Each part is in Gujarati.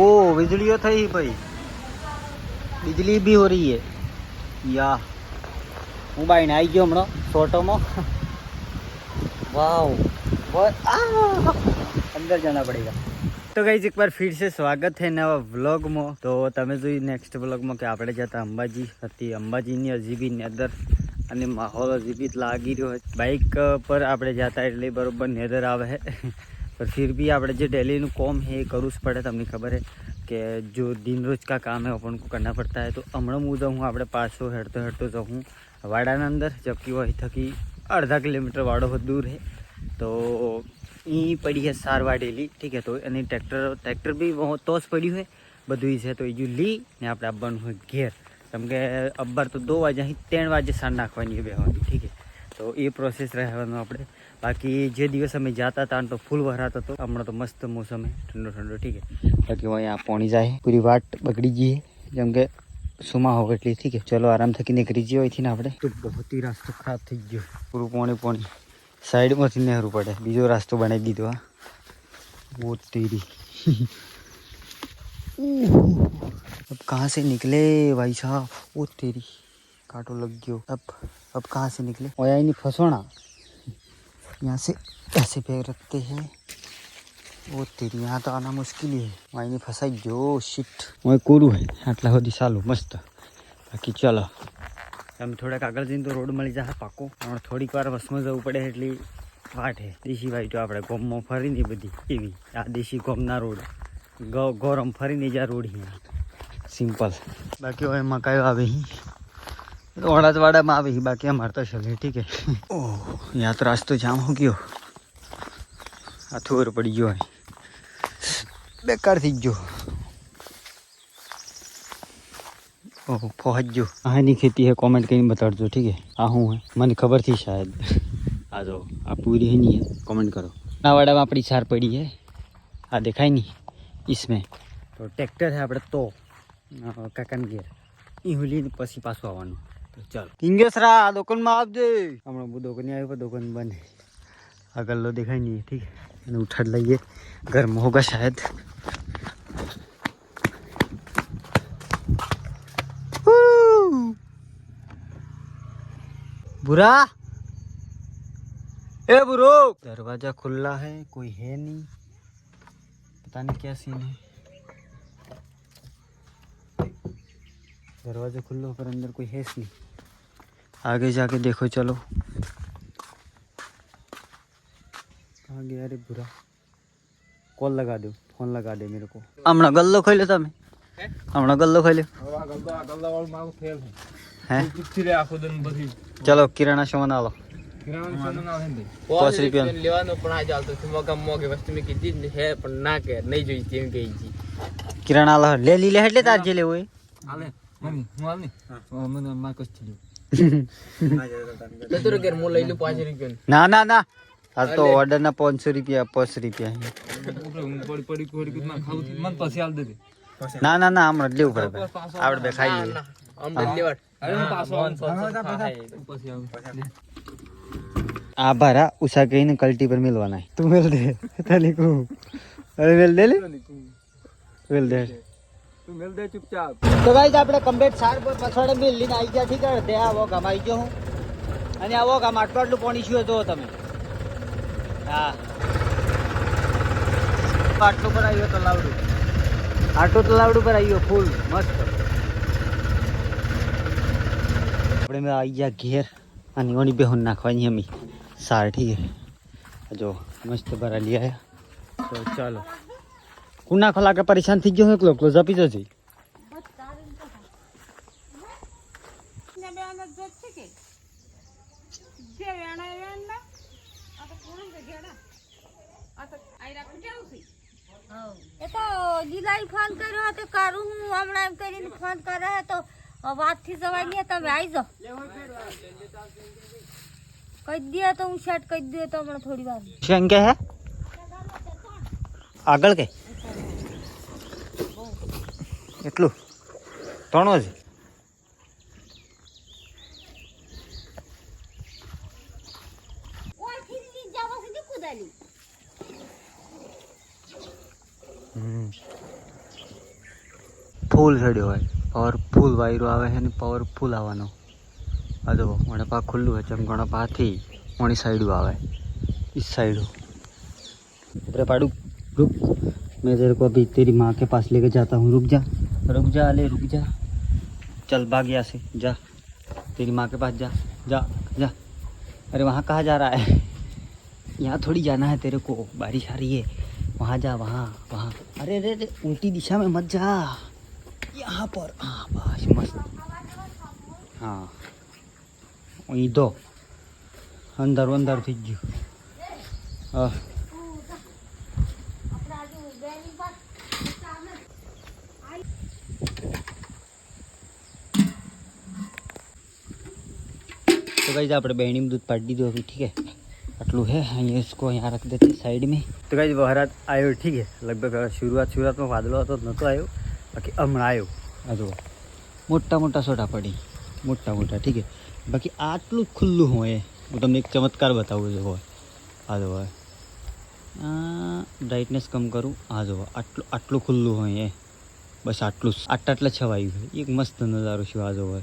वो बिजलियों થઈ ભાઈ बिजली भी हो रही है યા હું બાઈને આવી ગયો હમણાં ફોટોમાં વાવ बहुत आ, अंदर जाना पड़ेगा તો ગાઈઝ એકવાર ફિર છે સ્વાગત છે નવા વ્લોગમાં તો તમે જોયું નેક્સ્ટ વ્લોગમાં કે આપણે જતા અંબાજી હતી અંબાજીની અજીબી નેદર અને માહોલ અજીબી લાગી રહ્યો છે બાઇક પર આપણે જતા એટલે બરોબર નેદર આવે છે પર ફિર બી આપણે જે ડેલીનું કોમ है એ કરવું જ પડે તમને ખબર है કે જો दिन रोज का काम है अपन को करना पड़ता है तो હમણાં હું જાઉં આપણે પાછો હેડતો હેડતો જાઉં વાડાના અંદર જબકી વહી થકી અડધા કિલોમીટર વાડો बहुत दूर है तो અહીં પડી છે સાર વાડેલી ઠીક છે તો એની ટ્રેક્ટર ટ્રેક્ટર બી વહો તો જ પડ્યું છે બધું છે તો એ લી ને આપણે આવવાનું હોય ઘેર કેમ કે અબ્બર તો દો વાગે અહીં ત્રણ વાગે સાર નાખવાની છે બેહવાની ઠીક છે તો એ પ્રોસેસ રહેવાનું આપણે બાકી જે દિવસ અમે જતા હતા તો ફૂલ વરાત હતો હમણાં તો મસ્ત મોસમ છે ઠંડો ઠંડો ઠીક છે બાકી અહીંયા પોણી જાય પૂરી વાટ બગડી ગઈ છે જેમ કે સુમા હોવ એટલી ઠીક છે ચલો આરામ થકી નીકળી જઈએ અહીંથી ને આપણે તો બહુ જ રાસ્તો ખરાબ થઈ ગયો પૂરું પોણી પોણી સાઈડમાંથી નહેરું પડે બીજો રાસ્તો બનાવી દીધો હા वो तेरी अब कहाँ से निकले भाई साहब वो तेरी कांटो लग गयो अब अब कहाँ से निकले और यहाँ नहीं फंसोना यहाँ से ऐसे पैर रखते हैं वो तेरी यहाँ तो आना मुश्किल ही है वहीं नहीं फंसाई गयो शिट वहीं कोरू है આટલા સુધી સાલું મસ્ત બાકી ચાલો તમે થોડાક આગળ જઈને તો રોડ મળી જશે પાકો પણ થોડીક વાર બસમાં જવું પડે એટલી વાટ હે દેશી ભાઈ તો આપણે ગોમમાં ફરીને બધી એવી આ દેશી ગોમના રોડ ગો- ગોરમ ફરીને જ્યાં રોડ અહીંયા સિમ્પલ બાકી હવે મકાઈ આવે ઓળાદવાડામાં આવી. બાકી અમારે તો ચલે ઠીક હે ઓહ યા તો રાસ્તો જામ હો ગયો. આ થોર પડી ગયો બેકાર થઈ ગયો. ઓહ પહોંચ ગયો આની ખેતી હે કોમેન્ટ કરીને બતાડજો ઠીક હે આ હું હે? મને ખબરથી શાયદ. આ જો આ પૂરી હે નહીં કોમેન્ટ કરો. આ વાડામાં આપણી સાર પડી હે. આ દેખાય નહીં ઈસમે. તો ટ્રેક્ટર હે આપણે તો. કાકાને ઘેર. એ હું લઈને પછી પાછું આવવાનું. ચાલો કિંગેસરા દુકાનમાં આપજે હમણાં હું દુકાને આવ્યો પણ દુકાન બંધ આ ગલ્લો દેખાય નહીં ઠીક અને ઉઠાડ લઈએ ઘરમાં હોગા શાયદ Woo! बुरा ए बुरो दरवाजा खुला है कोई है नहीं पता नहीं क्या सीन है दरवाजा खुल्लो पर अंदर कोई है नहीं आगे जाके देखो चलो। कहाँ गया अरे बुरा? કોલ લગા દો ફોન લગા દે મેરે કો હમણાં ગલ્લો ખાઈ લો તમે હમણાં ગલ્લો ખાઈ લો હે ચલો કિરાણા સોન આલો પાંચ રૂપિયા લેવાનો પણ આ ચાલતો મોગા મોગે વસ્તુ મેં કીધી ને હે પણ ના કે નહીં જોઈ તેમ કહી જી કિરાણા લે લી લે એટલે તાર જે લેવું એ હાલે મમ્મી હું હાલ ને મને માં કસ્તી ના ના ના. હાલ તો ઓર્ડર ના પાંચસો રૂપિયા પાંચ રૂપિયા. ના ના ના હમણાં લેવું પડે ભાઈ. આપણે બે ખાઈ લઈએ આ ભારા ઉષા કહીને કલ્ટી પર મિલવાના તું મેલ દે. તને કહું. અરે મેલ દે લે. મેલ દે. તો ગાઈસ આપણે કમ્પ્લેટ સાર પર પછવાડે બી લઈને આવી ગયા ઠીક છે. આ ગામ આવી ગયો હું. અને આવો આમ આટલું આટલું પાણી છું જો તમે. હા. આટલું પર આવ્યો તલાવડું. આટલું તલાવડું પર આવ્યો ફૂલ, મસ્ત. આપણે મેં આવી ગયા ઘેર. અને ઓની બેહુન નાખવાની અમી. સાર ઠીક છે. જો, મસ્ત ભરા લઈ આવ્યા તો ચાલો. કું ખોલા કે પરેશાન થઈ ગયો એકલો એકલો જપી જશે એ તો ગીલાઈ ફોન કર્યો હતો કરું હું હમણાં એમ કરીને ફોન કરે તો વાતથી જવાય નહીં તમે આવી જાઓ. કહી દે તો હું સેટ કહી તો હમણાં થોડી વાર. શું કે હે? આગળ કે? એટલું ત્રણો જ હમ ફૂલ ચડ્યો હોય પાવરફુલ વાયરો આવે છે અને પાવરફુલ આવવાનો આ જો મને પા ખુલ્લું है ચમકણો પાથી ઓણી સાઈડ આવે इस साइड अरे पाडू रुक मैं तेरे को अभी तेरी माँ के पास लेके जाता हूँ रुक जा रुक जा अले रुक जा। चल भाग गया से, जा। तेरी माँ के पास जा जा जा। अरे वहाँ कहाँ जा रहा है? यहाँ थोड़ी जाना है तेरे को। बारिश आ रही है। वहाँ जा, वहाँ वहाँ। अरे अरे अरे, उल्टी दिशा में मत जा। यहाँ पर हाँ बस, मस्त। हाँ। वहीं दो। अंदर अंदर थी जी। तो गाइज આપણે બહેણી દૂધ પાડી દીધું अभी ठीक है આટલું હે, અહીંયા इसको यहाँ रख देते साइड में તો ગાઈઝ વહરાત આવ્યો ઠીક હે લગભગ શરૂઆત, શરૂઆતમાં વાદળો હતો, નહોતો આવ્યો બાકી હમણાં આવ્યો આ જુઓ. મોટા મોટા સોટા પડી. મોટા મોટા, ઠીક હે બાકી આટલું ખુલ્લું હોય. હું તમને એક ચમત્કાર બતાવું છું હોય આ જુઓ બ્રાઇટનેસ કમ કરું. આ જુઓ, આટલું આટલું ખુલ્લું હોય, એ. બસ આટલું આટલા આટલા છવાયું હોય એક મસ્ત નજારો છે, આ જુઓ.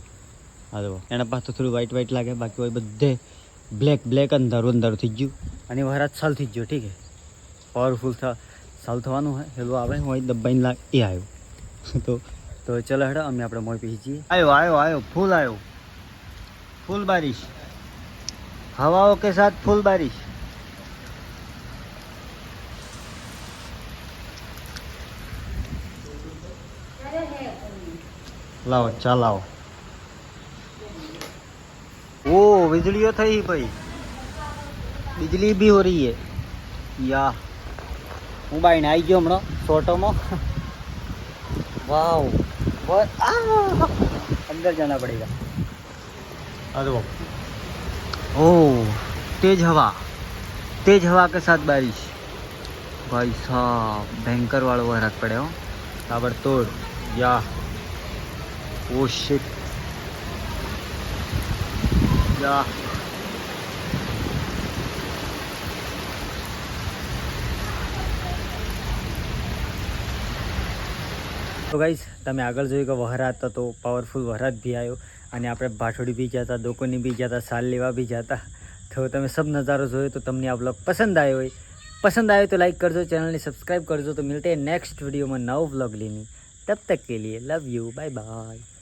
હાલો એના પાછું થોડું વ્હાઈટ વ્હાઈટ લાગે, બાકી હોય બધે બ્લેક બ્લેક અંધારું અંધારું થઈ ગયું. અને વરાત સાલ થઈ ગયો, ઠીક છે? પાવરફુલ સાલ થવાનું હોય, હેલો આવે હોય દબાઈને લાગ એ આવ્યો તો તો ચાલો હેડો, અમે આપણે મોઈ પી આવ્યો આવ્યો આવ્યો ફૂલ આવ્યો ફૂલ બારિશ. હવાઓ કે સાથ ફૂલ બારીશ? લાવો ચાલ આવો बिजली थी भाई। बिजली भी हो रही है। या हूँ भाई ने आई गो ગયો फ़ोटो में वाह अंदर जाना पड़ेगा ओ तेज हवा तेज हवा के साथ बारिश भाई साहब भयंकर वालों हरक पड़े हो ताबड़तोड़ या वो शिट જવા તો ગાઈસ તમે આગળ જોયું કે વહરાત હતો પાવરફુલ વહરાત બી આવ્યો અને આપણે ભાઠોડી બી જતા દોકોની બી જતા હતા સાલ લેવા બી જતા. તો તમે સબ નજારો જોયો તો તમને આ બ્લોગ પસંદ આવ્યો હોય. પસંદ આવ્યો તો લાઈક કરજો, ચેનલને સબસ્ક્રાઈબ કરજો. તો મિલતે નેક્સ્ટ વિડીયોમાં નવ વ્લોગ લેની તબ તક કે લીએ લવ યુ બાય બાય